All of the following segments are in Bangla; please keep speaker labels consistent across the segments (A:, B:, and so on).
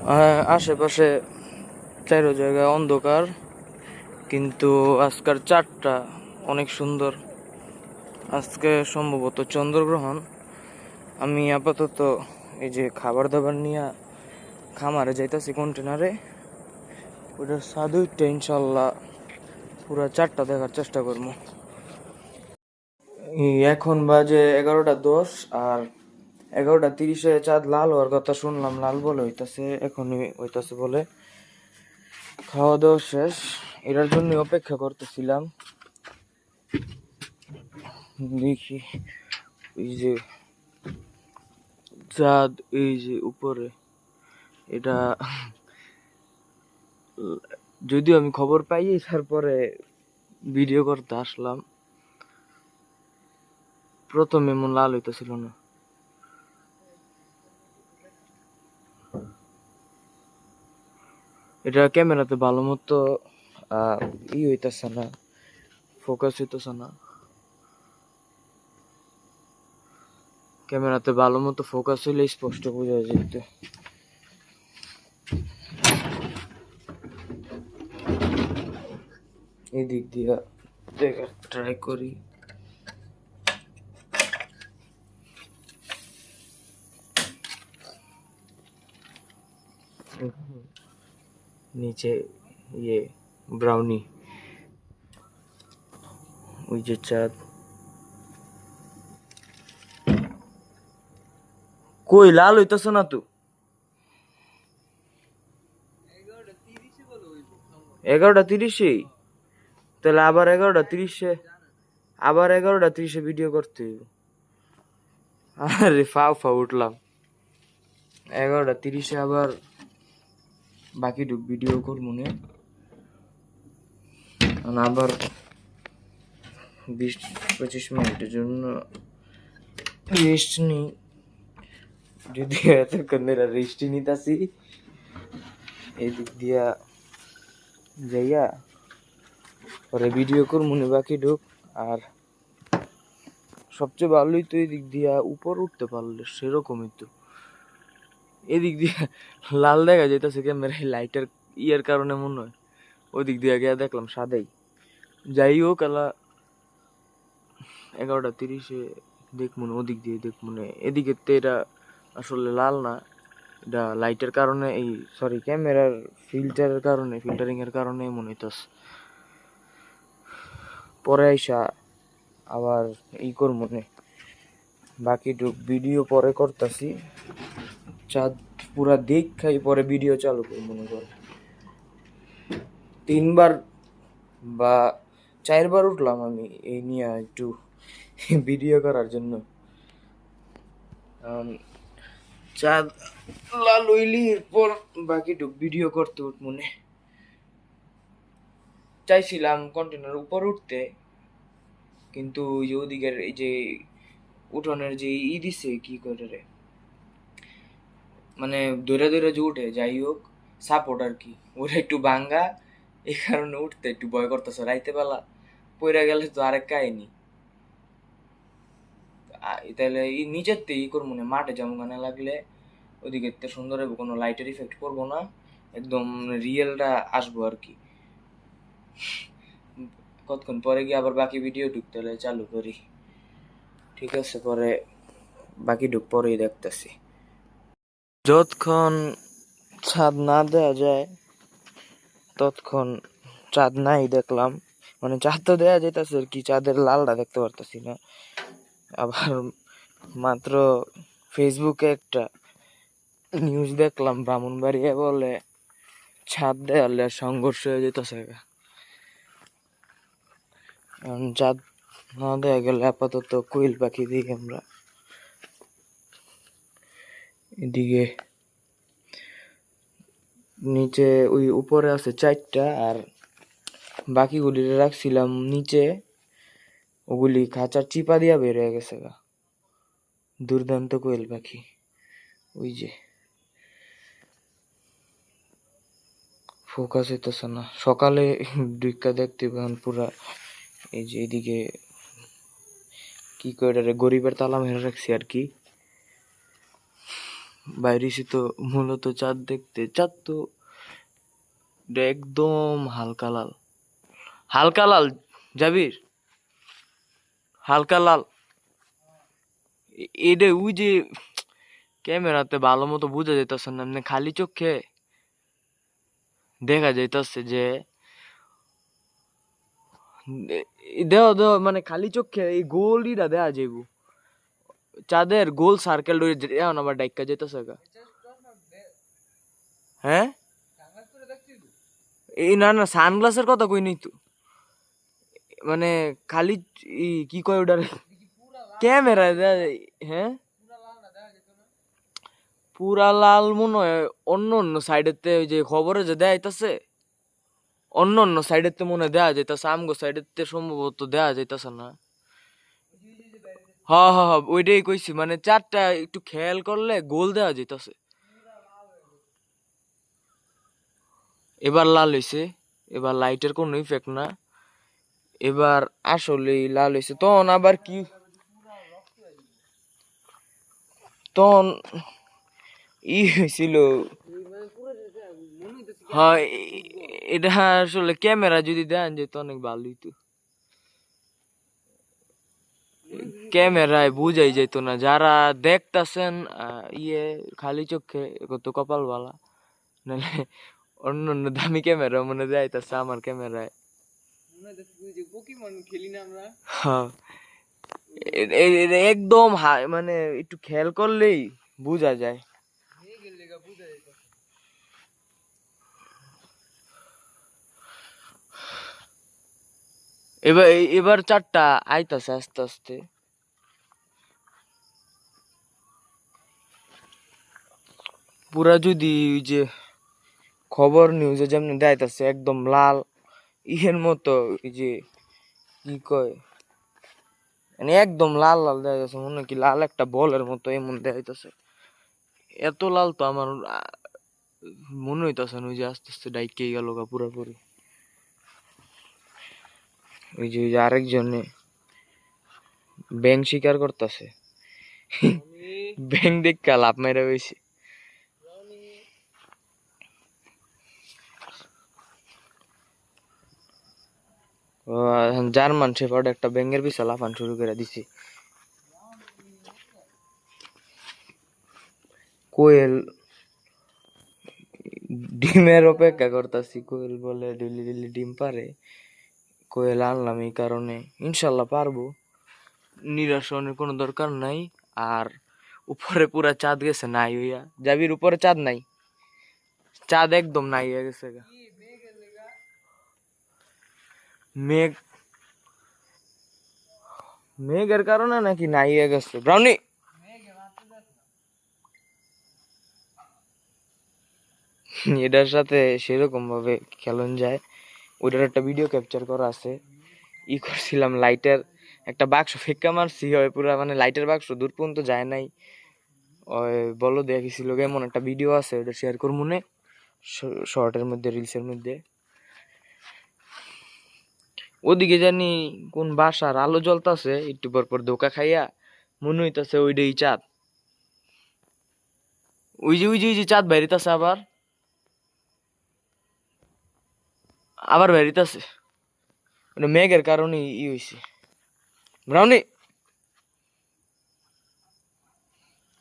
A: আহ, আশেপাশে তেরো জায়গায় অন্ধকার কিন্তু আজকের চারটা অনেক সুন্দর। আজকে সম্ভবত চন্দ্রগ্রহণ। আমি আপাতত এই যে খাবার দাবার নিয়ে খামারে যাইতাছি কন্টেনারে ওটার সাদুইটা ইনশাল্লাহ পুরো চারটা দেখার চেষ্টা করব। এখন বাজে এগারোটা দশ আর এগারোটা তিরিশে চাঁদ লাল হওয়ার কথা শুনলাম, লাল বলে হইতাছে, এখনই হইতাছে বলে। খাওয়া দাওয়া শেষ, এটার জন্য অপেক্ষা করতেছিলাম। দেখি, এই যে চাঁদ, এই যে উপরে, এটা যদিও আমি খবর পাই, তারপরে ভিডিও করতে আসলাম। প্রথমে এমন লাল হইতেছিল না। এটা ক্যামেরাতে ভালো মতো ই হইতেছে না ফোকাস হইতেছে না। ক্যামেরাতে ভালো মতো ফোকাস হইলে স্পষ্ট বোঝা যেত এই দিক দিয়ে ট্রাই করি। নিচে ইয়ে ব্রাউনি ওই যে চাঁদ। কই, লাল হইতেছ না তো? এগারোটা তিরিশে? তাহলে আবার এগারোটা তিরিশে? আবার এগারোটা তিরিশে ভিডিও করতে আরে ফাও ফাও, উঠলাম। এগারোটা তিরিশে আবার বাকি ঢুক ভিডিও কর মনে। আবার বিশ পঁচিশ মিনিটের জন্য রেস্ট নিই। যদি এতক্ষণ ধরে রেস্টই নিতাছি এই দিক দিয়া যাইয়া পরে ভিডিও কর মনে বাকি ঢুক। আর সবচেয়ে ভালোই তো এই দিক দিয়া উপর উঠতে পারলে সেরকমই তো। এদিক দিয়ে লাল দেখা যাইতেছে ক্যামেরায় লাইটের ইয়ের কারণে মনে হয়। ওদিক দিয়ে গিয়ে দেখলাম সাদাই। যাই হোক এলা এগারোটা তিরিশে দেখ মনে, ওদিক দিয়ে দেখ মনে। এদিকে তো এটা আসলে লাল না, এটা লাইটের কারণে এই সরি ক্যামেরার ফিল্টারের কারণে ফিল্টারিং এর কারণে মনে হইতাছে। পরে আইসা আবার ই কর মনে বাকি ভিডিও পরে করতাছি। চাঁদ পুরা দেখাই পরে ভিডিও চালু করি মনে কর। তিনবার বা চারবার উঠলাম আমি, এই নিয়ে একটু ভিডিও করার জন্য। চাঁদ লাল হইলি এরপর বাকিটুক ভিডিও করতে উঠ মনে চাইছিলাম কন্টেনার উপর উঠতে, কিন্তু ওই যে ওদিকের এই যে উঠোনের যে ই দিছে, কি করে রে? মানে দৌড়ে দৌড়ে যে উঠে, যাই হোক সাপোর্ট আর কি। ওরা একটু বাঙ্গা, এই কারণে উঠতে একটু ভয় করতেছে। রাইতে বেলা পইরা গেলে তো আরেক কাহিনি। তাহলে এই নিচের তে ই করব না, মাঠে যেমন গানে লাগলে? ওদিকে তে সুন্দর হবে কোনো লাইটের ইফেক্ট করব না। একদম রিয়েলটা আসব আর কি। কতক্ষণ পরে গিয়ে আবার বাকি ভিডিও ঢুকতে হলে চালু করি। ঠিক আছে, পরে বাকি ঢুক, পরেই দেখতেছি। যতক্ষণ ছাদ না দেওয়া যায়, ততক্ষণ চাঁদ নাই দেখলাম। মানে চাঁদ তো দেওয়া যেতেছে আর কি চাঁদের লালটা দেখতে পারতেছি না। আবার মাত্র ফেসবুকে একটা নিউজ দেখলাম, ব্রাহ্মণবাড়িয়া বলে ছাদ দেওয়ালে সংঘর্ষ হয়ে যেতেছে চাঁদ না দেওয়া গেলে আপাতত কোয়েল পাখি দিই আমরা। এদিকে নিচে ওই উপরে আছে চারটা আর বাকিগুলি রাখছিলাম নিচে। ওগুলি খাঁচার চিপা দিয়া বের হয়ে গেছে গা। দুর্দান্ত কোয়েল পাখি। ওই যে। ফোকাস হইতেছে না। সকালে দুইকা দেখতে পান পুরা। এই যে এদিকে কি করে গরিবের তালা মেরে রাখছি আর কি। বাইরেছি তো মূলত চাঁদ দেখতে, চাঁদ তো একদম হালকা লাল। হালকা লাল, জাবির? হালকা লাল। এ- এটা ওই যে ক্যামেরাতে ভালো মতো বোঝা যাইতেছে না, এমনি খালি চোখে দেখা যাইতেছে যে দেহ দেহ মানে খালি চোখে এই গোলইটা দেয়া যাইব। চাঁদের গোল সার্কেল এখন আবার ডাইকা যাইতেছে গা। হ্যাঁ? এই না না সানগ্লাসের কথা কই নাই তো? মানে খালি কি কয় ওটার? ক্যামেরা হ্যাঁ? পুরা লাল মনে হয়, অন্য অন্য সাইডেতে ওই যে খবরে যে দেয়া যাইতাছে, অন্য অন্য সাইডেতে মনে দেয়া যাইতাছে, আমগো সাইডেতে সম্ভবত দেয়া যাইতাছে না। হ্যাঁ হ্যাঁ হ্যাঁ ওইটাই কইছি মানে চারটা একটু খেয়াল করলে গোল দেওয়া যাইতাছে। এবার লাল হইছে, এবার লাইটের কোনো ইফেক্ট না। এবার আসলেই লাল হইছে। তখন আবার কি? তখন ই হয়েছিল হ্যাঁ এটা আসলে ক্যামেরা যদি দেন যেত অনেক ভালো হইতো। ক্যামেরায় বুঝাই যেত না। যারা দেখতাছেন ইয়ে খালি চোখে কত কপাল বালা নাহলে অন্য অন্য দামি ক্যামেরা মনে যাইতাছে আমার ক্যামেরায়। হ্যাঁ। একদম মানে একটু খেয়াল করলেই বোঝা যায়। এবার এবার চারটা আইতাছে আস্তে আস্তে। পুরা যদি ওই যে খবর নিউজে যেমনি দেখাইতাছে একদম লাল ইহের মতো ওই যে কি কয় মানে একদম লাল লাল দেখা যাচ্ছে মনে কি লাল একটা বলের মতো এমন দেখাইতেছে। এত লাল তো আমার মনে হইতাছে না ওই যে আস্তে আস্তে ডাইকে গেল গা পুরাপুরি ওই যে ওই যে আরেকজনে ব্যাং শিকার করতেছে। ব্যাং দেখা লাভ মেরে হয়েছে ও, এখন জার্মান শেফার্ড একটা ব্যাঙের পিছা লাফান শুরু করে দিছে। কোয়েল ডিমের অপেক্ষা করতেছি, কোয়েল বলে ডেলি ডেলি ডিম পারে, কোয়েল আনলাম এই কারণে। ইনশাল্লাহ পারব। নিরাশ হওয়ার কোনো দরকার নাই, আর উপরে পুরা চাঁদ গেছে, নাই হইয়া। যাবির উপরে চাঁদ নাই। চাঁদ একদম নাই হয়ে গেছে গা। মেঘ, মেঘের কারণে নাকি নাই হয়ে গেছে? ব্রাউনি! এটার সাথে সেরকম ভাবে খেলন যায়। ওইটার একটা ভিডিও ক্যাপচার করা আছে। ই করছিলাম লাইটের একটা বাক্স ফেক্কা মারছি হয় পুরা মানে লাইটের বাক্স দূর পর্যন্ত যায় নাই। ওই বলো দেখেছিল এমন একটা ভিডিও আছে ওটা শেয়ার করব মনে শর্টের মধ্যে রিলসের মধ্যে। ওদিকে জানি কোন বাসার আলো জ্বলতাছে, একটু পর পর ধোকা খাইয়া মনে হইতাছে ওইটাই চাঁদ। ওই যে ওই যে ওই যে চাঁদ বাইরিতাছে আবার। আবার বাইরিতাছে। ওটা মেঘের কারণে ই হইছে। ব্রাউনি!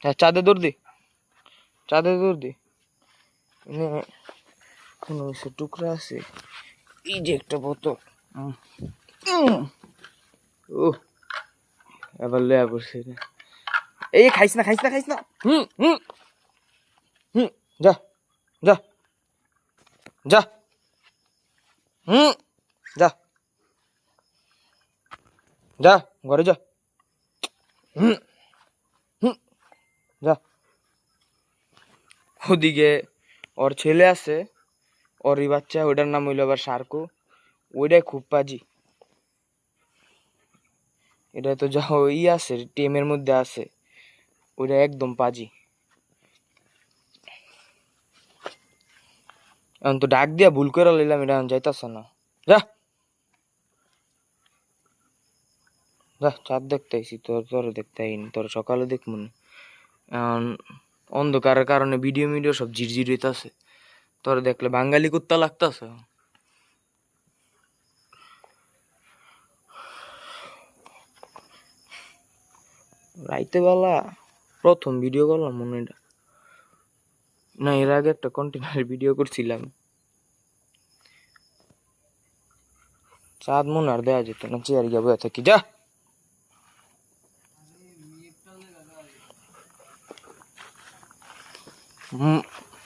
A: হ্যাঁ চাঁদে দৌড় দি। চাঁদে দৌড় দি। কোনো টুকরা আছে। এই যে একটা বোতল। ও এবার লয়া পড়ছে এই খাইস না খাইস না খাইস না। হুম হুম। হুম, যা যা। যা। হুম, যা। যা, ঘরে যা। হুম হুম, যা। ওদিকে ওর ছেলে আছে, ওরই বাচ্চা, ওটার নাম হইল আবার সার্কু। ওইটাই খুব পাজি। এটা তো যা ই আছে টিমের মধ্যে আছে, ওইটা একদম পাজি। এখন তো ডাক দিয়া ভুল করে লইলাম, এটা যাইতাছে না। যা। যা, চাঁদ দেখতে আইসি তোর তোর দেখতে আইনি তোর সকালে দেখব না। এখন অন্ধকারের কারণে ভিডিও মিডিও সব ঝিরঝির হইতাছে। তোর দেখলে বাঙালি কুত্তা লাগতাছে। রাইতে বেলা প্রথম ভিডিও করলাম মনে হয় এটা। না, এর আগে একটা কন্টেনার ভিডিও করছিলাম। চাঁদ, মনে আর দেওয়া যেত না, চেয়ার গিয়ে বয়ে থাকি, যা। হুম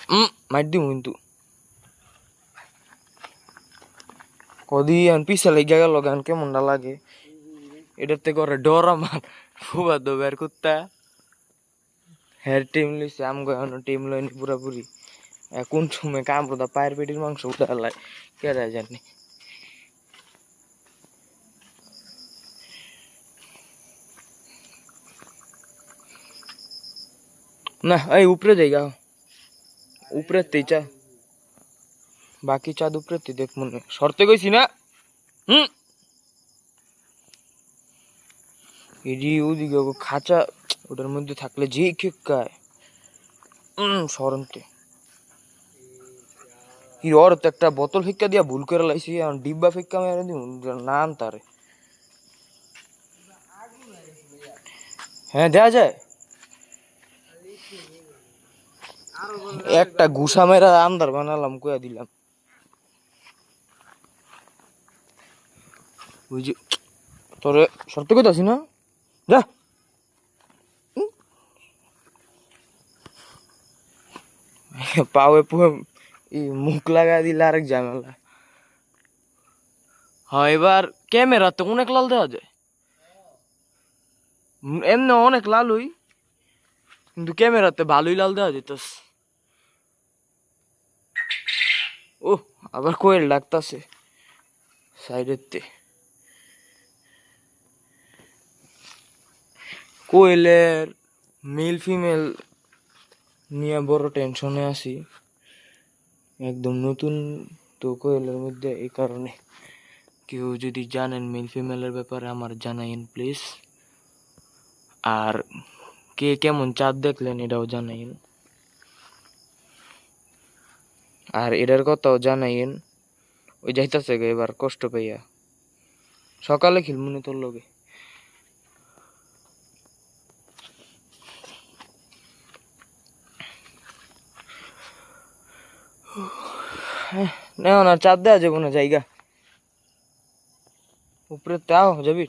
A: হুম মার দিব কিন্তু। কদি আন পিছা লেগে গেল গান, কেমনটা লাগে? এটার থেকে ওরা ডর আমার। ফুবা দো বের কুত্তা। হ্যার টিম টিম লইনি পুরাপুরি। কোন সময় কামড়দা পায়ের পেটির মাংস উঠে আলাই কে যায় না, এই উপরে যাই উপরে চা বাকি চাঁদ উপরে দেখ মনে সরতে গেছি না? হুম? এডি ওদিকে খাঁচা, ওটার মধ্যে থাকলে যে খেকায় সরন্তে কি ওর তো একটা বোতল ফিক্কা দিয়া ভুল করে লাইছি এখন ডিব্বা ফিক্কা মেরে দিন না আনতারে হ্যাঁ দেয়া যায়। একটা ঘুষা মেরা আন্দার বানালাম কয়া দিলাম। বুঝি তোরে সরতে কইতাছি না? যা। পাওয়ে মুখ লাগা দিলে আরেক ঝামেলা হ্যাঁ এবার ক্যামেরাতে অনেক লাল দেওয়া যায়। এমনি অনেক লালই কিন্তু ক্যামেরাতে ভালোই লাল দেওয়া যেতেছে। ও আবার কোয়েল ডাকতাছে। সাইডেতে কোয়েলের মেল ফিমেল নিয়ে বড় টেনশনে আছি। একদম নতুন তো কোয়েলের মধ্যে এই কারণে। কেউ যদি জানেন মেল ফিমেলের ব্যাপারে, আমার জানাইন প্লিজ আর কে কেমন চাঁদ দেখলেন এটাও জানাইন আর এটার কথাও জানাইন ওই যাইতাছে গে এবার কষ্ট পাইয়া। সকালে খিলমুনি তোর লগে। না না চাঁদ দেওয়া যাব না জায়গা। উপরে তাও যাবি?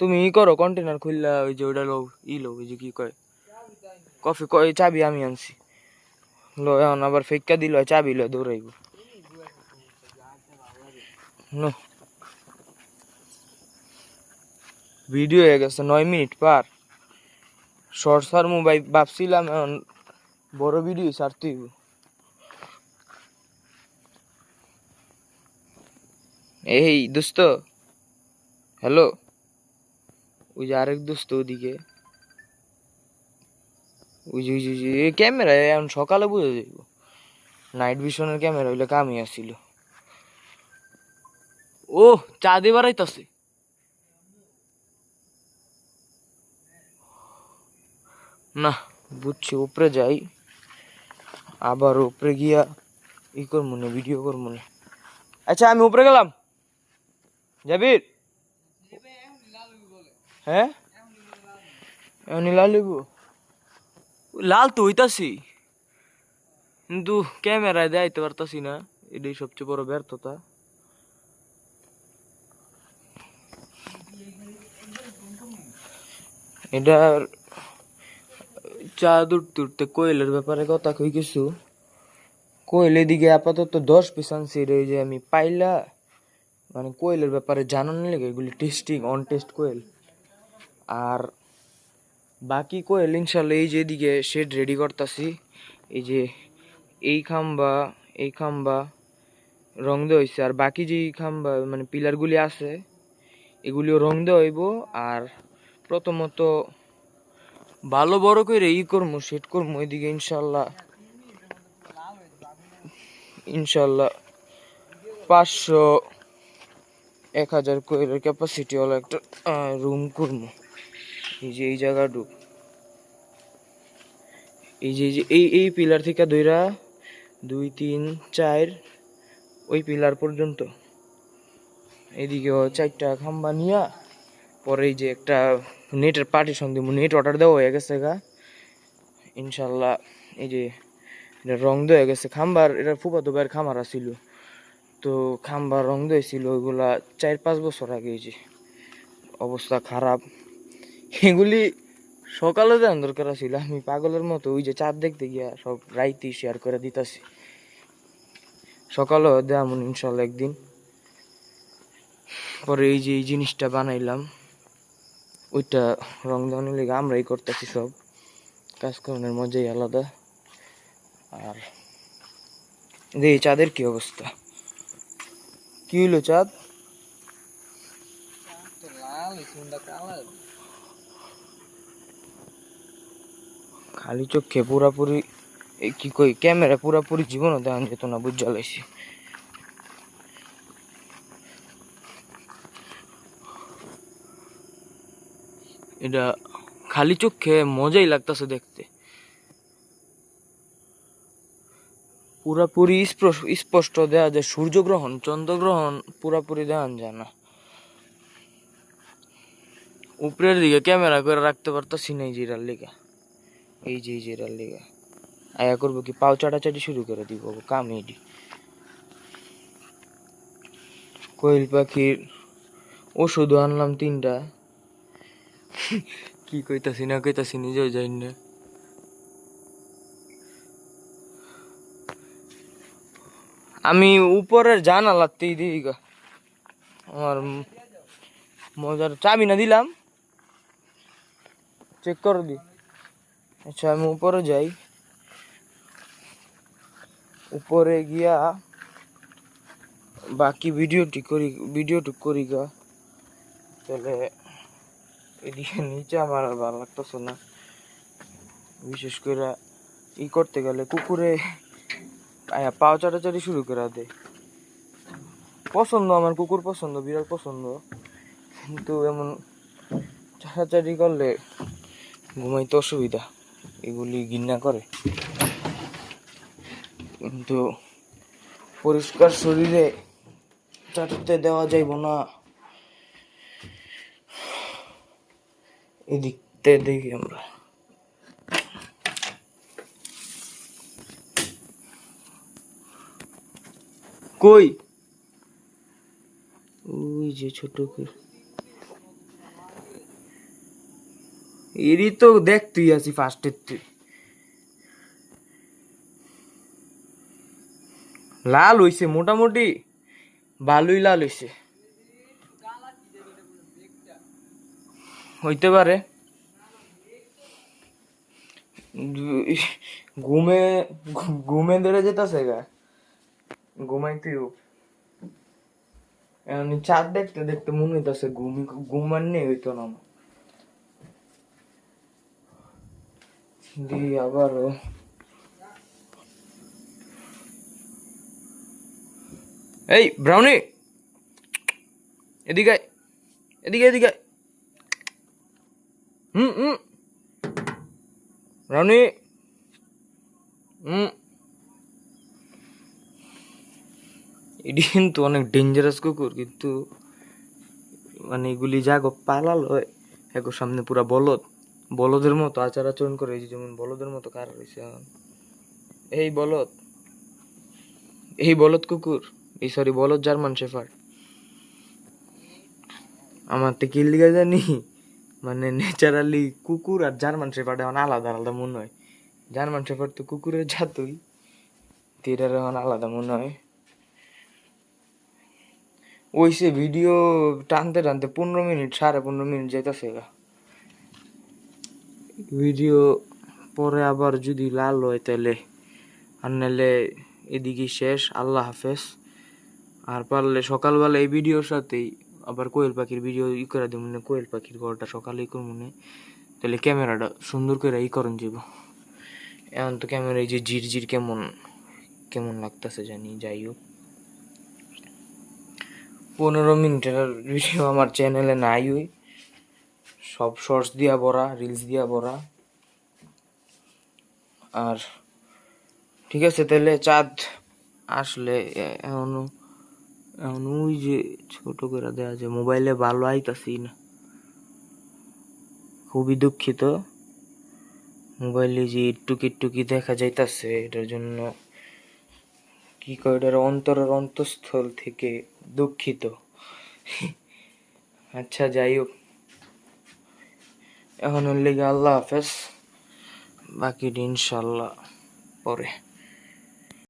A: তুমি ই করো কন্টেনার খুললা, ওই যে ওটা লো ই লো ওই যে কি কয়? কফি, কয় চাবি আমি আনছি। লো, এখন আবার ফেক্কা দিল চাবি লো দৌড়াইব। ভিডিও হয়ে গেছে, নয় মিনিট পার। শর্ট সার মোবাইল, ভাবছিলাম বড় ভিডিও ছাড়তে এই দোস্ত। হ্যালো। ওই যে আরেক দোস্ত ওদিকে। ওই যে, ওই যে- ক্যামেরা এখন সকালে বুঝে যাইব। নাইট ভিশনের ক্যামেরা ওইলে কামই আসছিল ও চাঁদে বাড়াইতাছে। না, বুঝছি, উপরে যাই। আবার উপরে গিয়া ই করব না ভিডিও করব না। আচ্ছা আমি উপরে গেলাম। জাবির? হ্যাঁ? এমনি লাল হইব। লাল তো হইতাছি। কিন্তু ক্যামেরায় দেখাইতে পারতাছি না। এটাই সবচেয়ে বড় ব্যর্থতা। এটার চাঁদ উঠতে উঠতে কোয়েলের ব্যাপারে কথা কই কিছু কোয়েল এদিকে আপাতত দশ পিস আনছি ওই যে আমি পাইলা মানে কোয়েলের ব্যাপারে জানানো লেগে এগুলি টেস্টিং অন টেস্ট কোয়েল। আর বাকি কোয়েল, ইনশাল্লাহ এই যে এদিকে শেড রেডি করতাছি, এই যে এই খাম্বা এই খাম্বা রং দেওয়া হয়েছে আর বাকি যে খাম্বা মানে পিলারগুলি আছে, এগুলিও রং দেওয়া হইব। আর প্রথমত ভালো বড় করে ই করব সেট করব ওইদিকে ইনশাল্লাহ। ইনশাল্লাহ পাঁচশো এক হাজার কোয়েলের ক্যাপাসিটি হলো একটা রুম করব। এই যে এই এই যে এই যে, এই এই পিলার থেকে দুইরা দুই, তিন, চার, ওই পিলার পর্যন্ত। এদিকেও চারটা খাম্বা নিয়া, পরে এই যে একটা নেটের পার্টিশন দিব নেট অর্ডার দেওয়া হয়ে গেছে গা। ইনশাল্লাহ এই যে রং দেওয়া গেছে। খাম্বার, এটা ফুফাতো ভাইয়ের খামার ছিল তো খাম্বার রং দিয়েছিল, ওইগুলা চার পাঁচ বছর আগে যে অবস্থা খারাপ। এগুলি সকালে দেওয়ার দরকার ছিল আমি পাগলের মতো ওই যে চাঁদ দেখতে গিয়া সব রাইতেই শেয়ার করে দিতাছি। সকালেও দেওয়াম ইনশাল্লাহ একদিন। পরে এই যে এই জিনিসটা বানাইলাম, ওইটা রং দেওয়ানোর লেগে আমরাই করতেছি সব। কাজ করানোর মজাই আলাদা। আর এই চাঁদের কি অবস্থা? কি হইল চাঁদ? খালি চোখে পুরাপুরি কি কই, ক্যামেরা পুরাপুরি জীবনও দেখান যেত না বুঝা জ্বালাইছি এটা খালি চোখে মজাই লাগতেছে দেখতে। পুরাপুরি স্পষ্ট দেওয়া যায়। সূর্যগ্রহণ, চন্দ্রগ্রহণ পুরাপুরি দেখান যায় না। উপরের দিকে ক্যামেরা করে রাখতে পারতাছি না এই জিরার লিগা। এই যে, এই জিরার লিগা। আয়া করব কি, পাও চাটাচাটি শুরু করে দিব কাম এডি কোয়েল পাখির ওষুধ আনলাম তিনটা। কি কইতাছি না কইতাছি, নিজেও জানি না। আমি উপরের জানালাতেই দিই গা। আমার মজার চাবি না দিলাম। চেক করে দি। আচ্ছা আমি উপরে যাই। উপরে গিয়া বাকি ভিডিওটি করি ভিডিওটি করি গা। তাহলে এদিকে নিচে আমার আর ভালো লাগতেছে না। বিশেষ করে ই করতে গেলে কুকুরে পাও চাটাচাটি শুরু করে দেয় পছন্দ, আমার কুকুর পছন্দ, বিড়াল পছন্দ। কিন্তু এমন চাটাচাটি করলে ঘুমাইতে অসুবিধা, এগুলি ঘৃণা করে। কিন্তু পরিষ্কার শরীরে চাটাতে দেওয়া যাইব না। এদিকতে দেখি আমরা। কই? ওই যে ছোট এরই তো দেখ তুই আছি ফার্স্টের তুই। লাল হইছে মোটামুটি ভালোই লাল হইছে। হইতে পারে। ঘুমে ঘুমে ধরে যেতেছে গা। ঘুমাইতেও চাঁদ দেখতে দেখতে মনে হইতাছে ঘুম ঘুমান নেই হইতো না আমার। দি আবারও। এই, ব্রাউনি! এদিকে এদিকে এদিকে। হুম হুম। ব্রাউনি! হুম। এটি কিন্তু অনেক ডেঞ্জারাস কুকুর, কিন্তু মানে এগুলি যাগো পালাল, হয় এগো সামনে পুরা বলদ। বলদের মতো আচার আচরণ করে, এই যেমন বলদের মতো কার রয়েছে। এই বলদ এই বলদ কুকুর, এই সরি বলদ জার্মান শেফার্ড আমার তো কি লিগা জানি? মানে ন্যাচারালি কুকুর আর জার্মান শেফার্ড এখন আলাদা আলাদা মনে হয়। জার্মান শেফার্ড তো কুকুরের জাতই এটার এখন আলাদা মনে হয়। ওই সে ভিডিও টানতে টানতে পনেরো মিনিট, সাড়ে পনেরো মিনিট যেতেছে গা। ভিডিও পরে আবার যদি লাল হয় তাহলে আর নাহলে এদিকে শেষ, আল্লাহ হাফেজ। আর পারলে সকালবেলা এই ভিডিওর সাথেই আবার কোয়েল পাখির ভিডিও ই করে দেবো মানে কোয়েল পাখির ঘরটা সকালেই করব না। তাহলে ক্যামেরাটা সুন্দর করে ই করন যাব। এখন তো ক্যামেরা এই যে জির জির কেমন কেমন লাগতেছে জানি, যাই হোক। পনেরো মিনিটের ভিডিও আমার চ্যানেলে নাই ওই সব শর্টস দিয়া ভরা রিলস দিয়া ভরা আর ঠিক আছে, তাহলে চাঁদ আসলে এখনও, এখন ওই যে ছোট করে দেওয়া যে মোবাইলে ভালো আইতাছি না। খুবই দুঃখিত। মোবাইলে যে টুকি টুকি দেখা যাইতাছে, এটার জন্য কি কয়, এটার অন্তরের অন্তঃস্থল থেকে দুঃখিত। আচ্ছা যাই হোক। এখন লিগে আল্লাহ হাফেজ। বাকি ইনশাল্লাহ পরে।